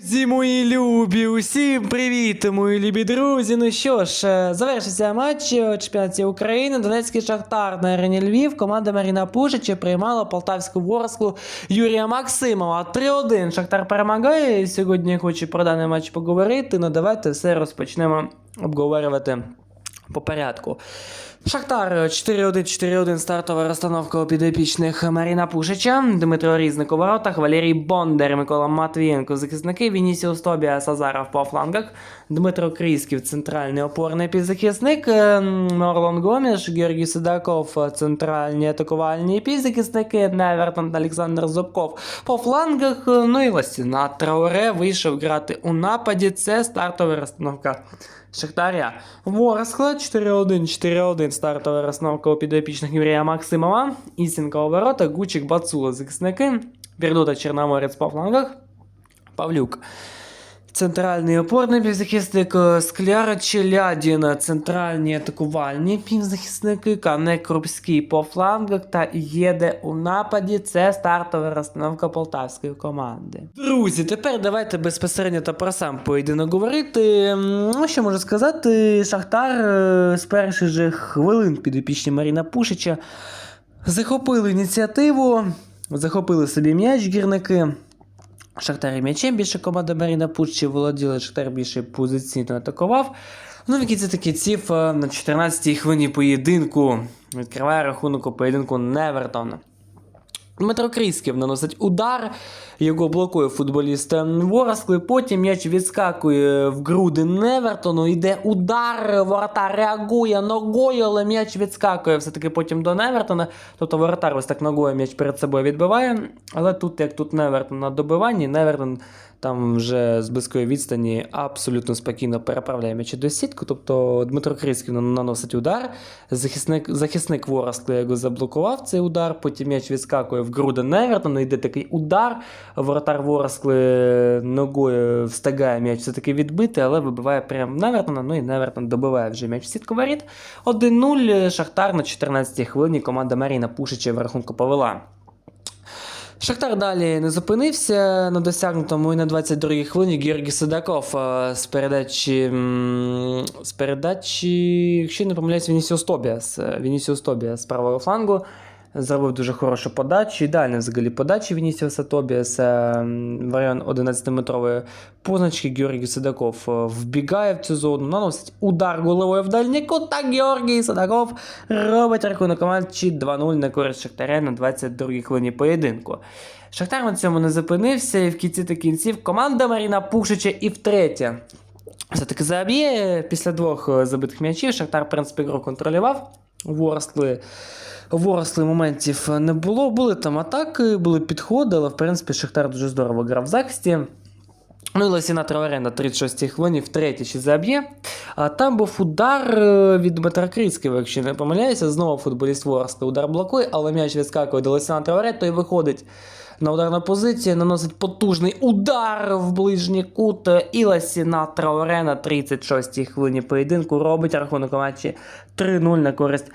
Друзі мої любі, усім привіт, мої любі друзі. Ну що ж, е, завершився матч у чемпіонаті України. Донецький Шахтар на арені Львів. Команда Маріна Пушича приймала полтавську ворсклу Юрія Максимова. 3-1 Шахтар перемагає. Сьогодні я хочу про даний матч поговорити. Ну давайте все розпочнемо обговорювати по порядку. Шахтар 4-1-4-1 стартова розстановка у підопічних Маріна Пушича, Дмитро Різник у воротах, Валерій Бондар, Микола Матвієнко, захисники, Вінісіус Тобіас Азаров по флангах, Дмитро Крісків, центральний опорний півзахисник, е, Орлон Гоміш, Георгій Судаков, центральні атакувальні півзахисники, Невертон Олександр Зубков по флангах, ну і Ластіна Трауре вийшов грати у нападі. Це стартова розстановка. Шахтаря. Ворскла 4-1, 4-1 стартова розстановка у підопічних Юрія Максимова. Ісінка у ворота, Гучик Бацула захисники. Бердута Чорноморець по флангах. Павлюк. Центральний опорний півзахисник е, Скляр Челядін, центральні атакувальні півзахисники, Кане Крупський по флангах та Єде у нападі. Це стартова розстановка полтавської команди. Друзі, тепер давайте безпосередньо та про сам поєдинок говорити. Ну, що можу сказати, Шахтар е, з перших же хвилин підопічні Маріна Пушича захопили ініціативу, захопили собі м'яч гірники. Шахтар м'ячем більше команда Маріна Пуччі володіла, Шахтар більше позиційно атакував. Ну, в кінці таки ців е, на 14-й хвилині поєдинку відкриває рахунок у поєдинку Невертон. Дмитро Крісків наносить удар, його блокує футболіст Ворскли, потім м'яч відскакує в груди Невертону, йде удар, воротар реагує ногою, але м'яч відскакує все-таки потім до Невертона. Тобто воротар ось так ногою м'яч перед собою відбиває. Але тут, як тут Невертон на добиванні, Невертон там вже з близької відстані абсолютно спокійно переправляє м'яч до сітку. Тобто Дмитро Крісків наносить удар, захисник, захисник Ворскли його заблокував цей удар, потім м'яч відскакує в груди Невертона, йде такий удар. Воротар Ворскли ногою встигає м'яч все-таки відбити, але вибиває прямо в Невертона. Ну і Невертон добиває вже м'яч в сітку воріт. 1-0 Шахтар на 14-й хвилині команда Маріна Пушича в рахунку повела. Шахтар далі не зупинився на досягнутому і на 22-й хвилині Георгій Судаков е, з передачі, з передачі, якщо не помиляюсь, Вінісіус Тобіас. Е, Вінісіус Тобіас з правого флангу зробив дуже хорошу подачу. Ідеальна взагалі подача Вінісіуса Тобіаса. М, В район 11-метрової позначки Георгій Судаков е, вбігає в цю зону, наносить удар головою в дальній кут, та Георгій Судаков робить рахунок матчі 2-0 на користь Шахтаря на 22-й хвилині поєдинку. Шахтар на цьому не зупинився, і в кінці та кінців команда Маріна Пушича і втретє. Все-таки заб'є після двох е, забитих м'ячів. Шахтар, в принципі, гру контролював. Ворскли, ворскли моментів не було. Були там атаки, були підходи, але в принципі Шахтар дуже здорово грав в захисті. Ну і Лесіна Траваре на 36-й хвилині втретє ще заб'є. А там був удар е, від Дмитра Крицького, якщо не помиляюся. Знову футболіст Ворсли удар блокує, але м'яч відскакує до Лесіна Траваре, той виходить на ударну позицію, наносить потужний удар в ближній кут. І Лосіна Траоре на 36-й хвилині поєдинку робить рахунок матчі 3-0 на користь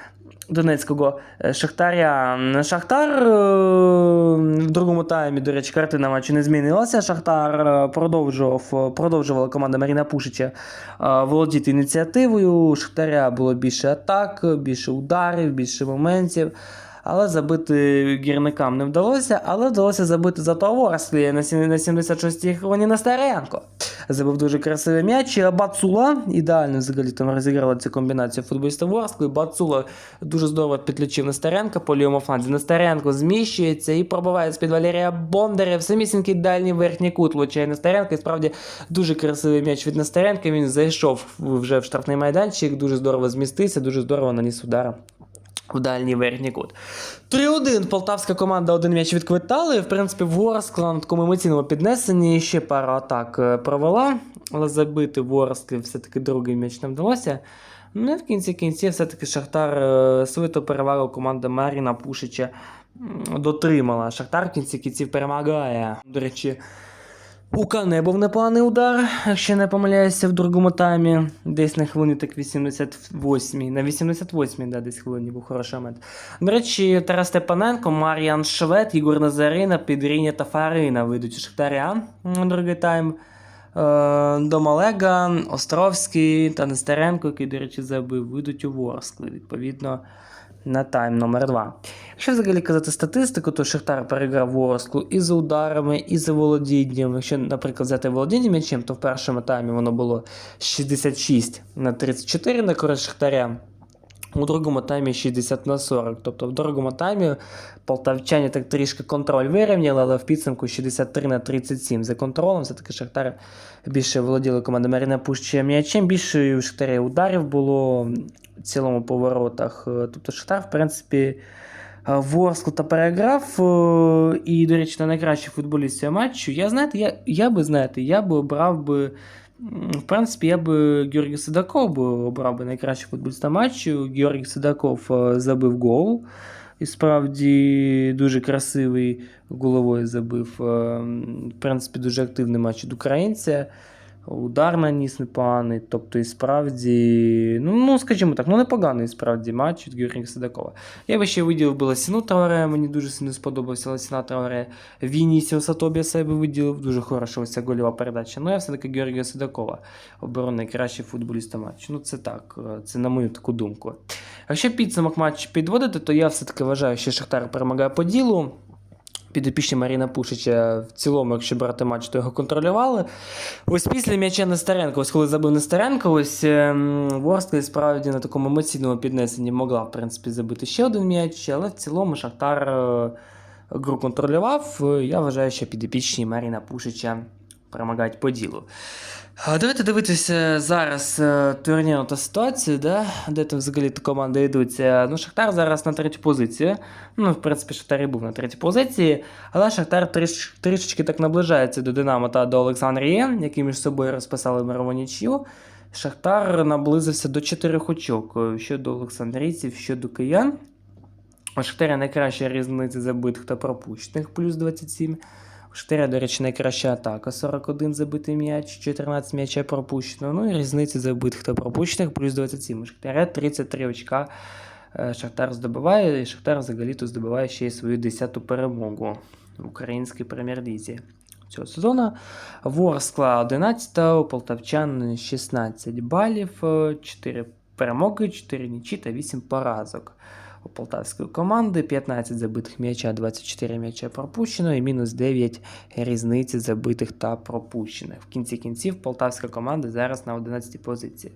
Донецького е, Шахтаря. Шахтар е, в другому таймі, до речі, картина матчу не змінилася. Шахтар е, продовжував, продовжувала команда Маріна Пушича володіти ініціативою. Шахтаря було більше атак, більше ударів, більше моментів. Але забити гірникам не вдалося, але вдалося забити зато Ворслі на сім- на 76-й хвилині на Старенко. Забив дуже красивий м'яч. І Бацула ідеально взагалі там розіграла цю комбінацію футболіста Ворскли. Бацула дуже здорово підключив Нестеренка по лівому фланзі. Нестеренко зміщується і пробиває з-під Валерія Бондаря в самісінький дальній верхній кут влучає Нестеренко. І справді дуже красивий м'яч від Нестеренка. Він зайшов вже в штрафний майданчик, дуже здорово змістився, дуже здорово наніс удара в дальній верхній кут. 3-1. Полтавська команда один м'яч відквитали. В принципі, Ворскла на такому емоційному піднесенні ще пару атак е, провела, але забити Ворсклі все-таки другий м'яч не вдалося. Ну і в кінці кінців все-таки Шахтар е, свою перевагу команда Маріна Пушича дотримала. Шахтар в кінці кінців перемагає. До речі, у Кане був непоганий удар, якщо не помиляюся, в другому таймі. Десь на хвилині так 88-й. На 88-й, да, десь хвилині був хороший момент. До речі, Тарас Степаненко, Мар'ян Швед, Ігор Назарина, Підріня та Фарина вийдуть у Шахтаря на другий тайм. Домалега, Островський та Нестеренко, який, до речі, забив, вийдуть у Ворскли, відповідно, на тайм номер 2 Якщо взагалі казати статистику, то Шахтар переграв Ворсклу і за ударами, і за володінням. Якщо, наприклад, взяти володіння м'ячем, то в першому таймі воно було 66 на 34 на користь Шахтаря. У другому таймі 60 на 40. Тобто в другому таймі полтавчані так трішки контроль вирівняли, але в підсумку 63 на 37 за контролем. Все-таки Шахтар більше володіли команда Маріна Пуща м'ячем, більше у Шахтаря ударів було цілому по воротах. Е, Тобто Шахтар, в принципі, е, Ворсклу та переграв. е, І, до речі, на найкращий футболіст цього матчу. Я знаєте, я, я би знаєте, я би обрав би. В принципі, я би Георгій Судаков би обрав би найкращий футболіста матчу. Георгій Судаков е, забив гол. І справді дуже красивий головою забив. В принципі, дуже активний матч від українця. Удар наніс непоганий. Тобто, і справді, ну, ну скажімо так, ну непоганий справді матч від Георгія Судакова. Я би ще виділив би Ласіну Траоре, мені дуже сильно сподобався Ласіна Траоре. Вінісіуса Тобіаса я би виділив, дуже хороша ось ця гольова передача. Ну, я все-таки Георгія Судакова оберу найкращий футболіста матчу. Ну, це так, е, це на мою таку думку. Якщо підсумок матчу підводити, то я все-таки вважаю, що Шахтар перемагає по ділу. Підопічні Маріна Пушича в цілому, якщо брати матч, то його контролювали. Ось після м'яча Нестеренко, ось коли забив Нестеренко, ось Ворскли справді на такому емоційному піднесенні могла, в принципі, забити ще один м'яч, але в цілому Шахтар е, гру контролював. Е, Я вважаю, що підопічні Маріна Пушича перемагають по ділу. Давайте дивитися зараз е, турнірну та ситуацію, да? де там взагалі та команди йдуть. Е, Ну, Шахтар зараз на третій позиції. Ну, в принципі, Шахтар і був на третій позиції, але Шахтар тріш, трішечки так наближається до Динамо та до Олександрії, які між собою розписали мирову нічю. Шахтар наблизився до чотирьох очок е, щодо Олександрійців, щодо киян. У Шахтаря найкраща різниця забитих та пропущених, плюс 27. У Шахтаря, до речі, найкраща атака 41 забитий м'яч, 14 м'яча пропущено. Ну і різниця забитих та пропущених, плюс 27. У Шахтаря 33 очка. е, Шахтар здобуває, і Шахтар взагалі-то здобуває ще й свою 10-ту перемогу в українській прем'єр-лізі цього сезону. Ворскла 11, у Полтавчан 16 балів, 4 перемоги, 4 нічі та 8 поразок. У полтавської команди 15 забитих м'яча, 24 м'яча пропущено і мінус 9 різниці забитих та пропущених. В кінці кінців полтавська команда зараз на 11 позиції.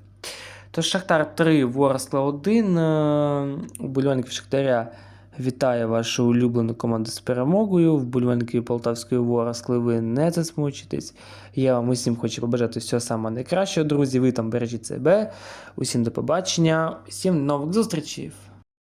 Тож Шахтар 3, Ворскла 1. Е, Уболівальників Шахтаря вітає вашу улюблену команду з перемогою. Вболівальники Полтавської Ворскли ви не засмучитесь. Я вам усім хочу побажати всього самого найкращого, друзі. Ви там бережіть себе. Усім до побачення, усім нових зустрічей!